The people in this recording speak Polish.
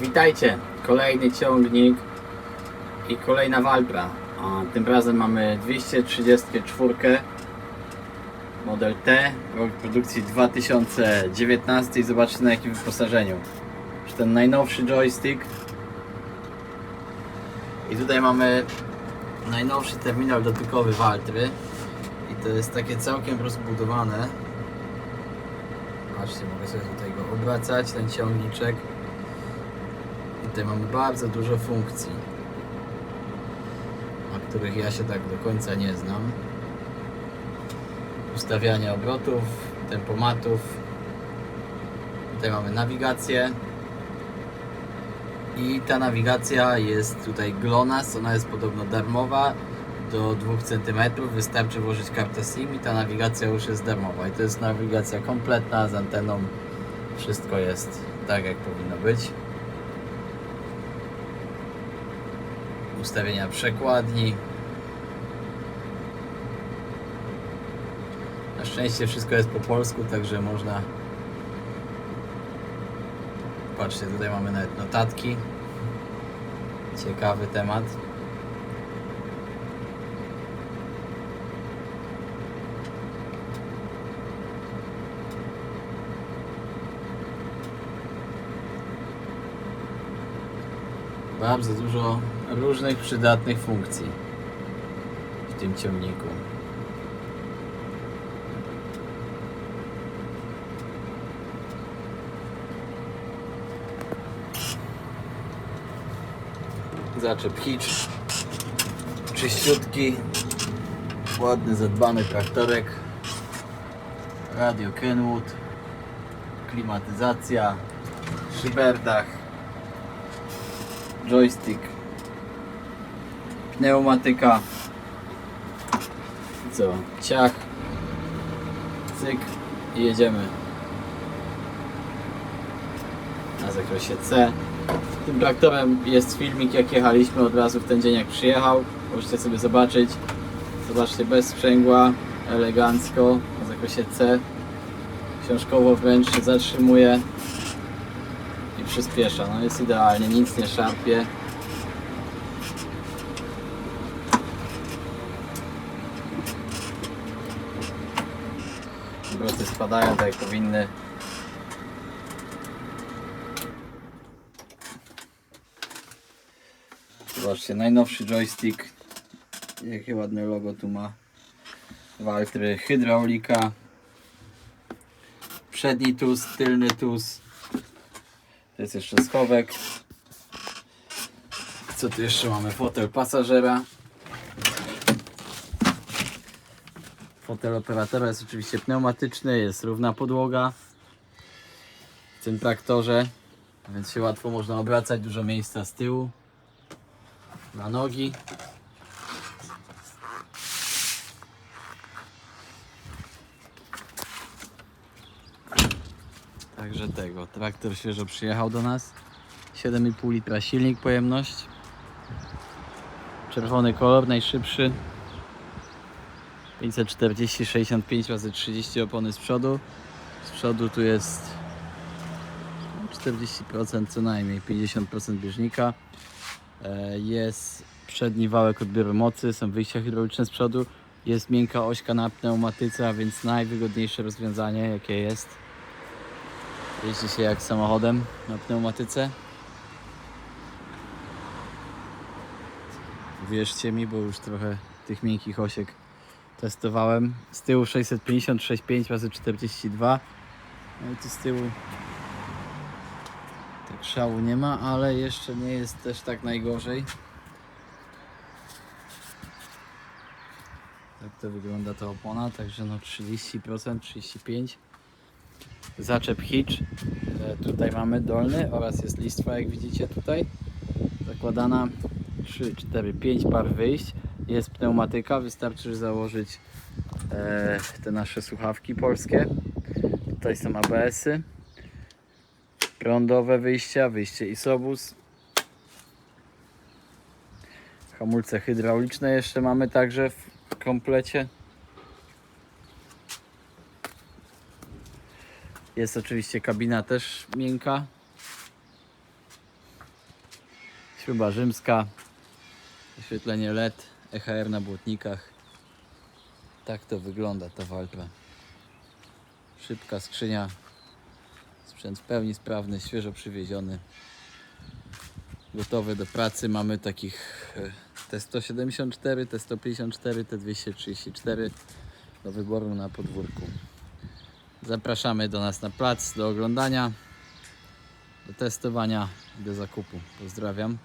Witajcie, kolejny ciągnik i kolejna Walpra. A tym razem mamy 234 model T, rok produkcji 2019 i zobaczcie na jakim wyposażeniu. Ten najnowszy joystick i tutaj mamy najnowszy terminal dotykowy Waltry i to jest takie całkiem rozbudowane. Patrzcie, mogę sobie tutaj go obracać, ten ciągniczek. Tutaj mamy bardzo dużo funkcji, na których ja się tak do końca nie znam. Ustawianie obrotów, tempomatów. Tutaj mamy nawigację. I ta nawigacja jest tutaj GLONASS, ona jest podobno darmowa do 2 cm. Wystarczy włożyć kartę SIM i ta nawigacja już jest darmowa. I to jest nawigacja kompletna z anteną. Wszystko jest tak jak powinno być. Ustawienia przekładni. Na szczęście wszystko jest po polsku, także można. Patrzcie, tutaj mamy nawet notatki. Ciekawy temat. Bardzo dużo różnych przydatnych funkcji w tym ciągniku. Zaczep czyściutki, ładny, zadbany traktorek, radio Kenwood, klimatyzacja, szyberdach, joystick, pneumatyka, co, ciach, cyk i jedziemy na zakresie C. Tym traktorem jest filmik jak jechaliśmy od razu w ten dzień jak przyjechał, możecie sobie zobaczyć. Zobaczcie bez sprzęgła, elegancko na zakresie C. Książkowo wręcz się zatrzymuje i przyspiesza. No jest idealnie, nic nie szarpie. Obroty spadają tak jak powinny. Zobaczcie, najnowszy joystick. Jakie ładne logo tu ma. Waltry, hydraulika. Przedni tus, tylny tus. To jest jeszcze schowek. Co tu jeszcze mamy? Fotel pasażera. Fotel operatora jest oczywiście pneumatyczny, jest równa podłoga w tym traktorze, więc się łatwo można obracać, dużo miejsca z tyłu na nogi. Także tego, traktor świeżo przyjechał do nas. 7,5 litra silnik, pojemność. Czerwony kolor, najszybszy. 540 65 razy 30 opony z przodu. Z przodu tu jest 40% co najmniej, 50% bieżnika. E, Jest przedni wałek odbioru mocy, są wyjścia hydrauliczne z przodu. Jest miękka ośka na pneumatyce, a więc najwygodniejsze rozwiązanie jakie jest. Jeździ się jak samochodem na pneumatyce. Wierzcie mi, bo już trochę tych miękkich osiek testowałem. Z tyłu 650-65 razy 42. No i tu z tyłu tak szału nie ma, ale jeszcze nie jest też tak najgorzej. Tak to wygląda ta opona, także no 30%, 35%. Zaczep hitch. E, Tutaj mamy dolny oraz jest listwa, jak widzicie tutaj. Zakładana 3, 4, 5 par wyjść. Jest pneumatyka, wystarczy założyć e, te nasze słuchawki polskie. Tutaj są ABS-y. Prądowe wyjścia, wyjście Isobus. Hamulce hydrauliczne jeszcze mamy także w komplecie. Jest oczywiście kabina też miękka. Śruba rzymska. Oświetlenie LED. EHR na błotnikach. Tak to wygląda ta Valtra. Szybka skrzynia. Sprzęt w pełni sprawny, świeżo przywieziony. Gotowy do pracy. Mamy takich e, T174, T154, T234 do wyboru na podwórku. Zapraszamy do nas na plac do oglądania, do testowania do zakupu. Pozdrawiam.